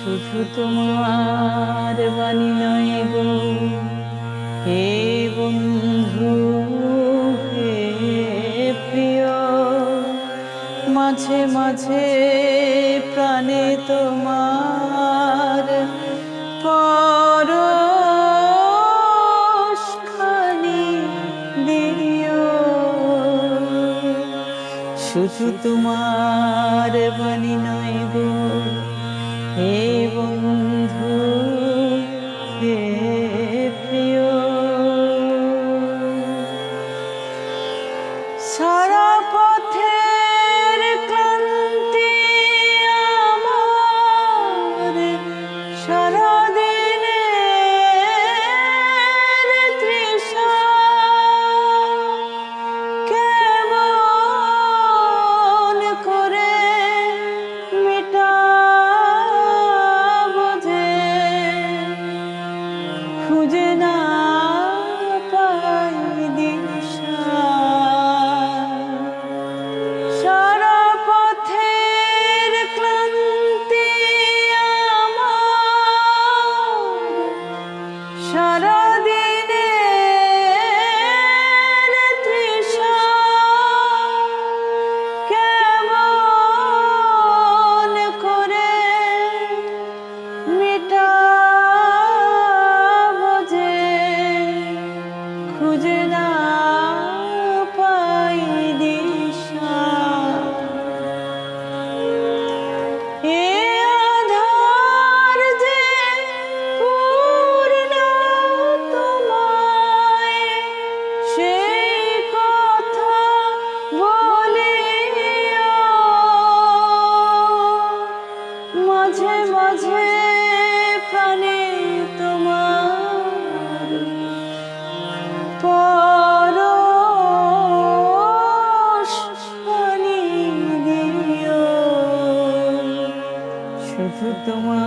শুধু তোমার বাণী নয় গো। হে বন্ধু, হে প্রিয়, মাঝে মাঝে প্রাণে তোমার শুধু তোমার বাণী নয় গো। হে সারা পথের মাঝে মাঝে প্রাণে তোমার পানি দিও। শুধু তোমার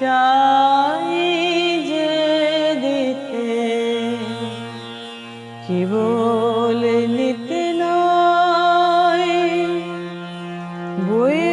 চাই যে দিতে। কেবল নিতে নয় বয়ে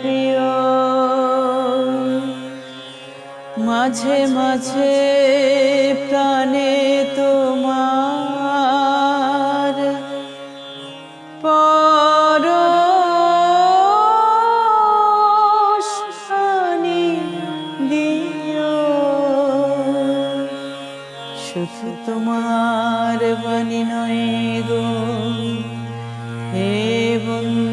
প্রিয়। মাঝে মাঝে প্রাণে তোমার পর দিয় শুধু তোমার বন Oh.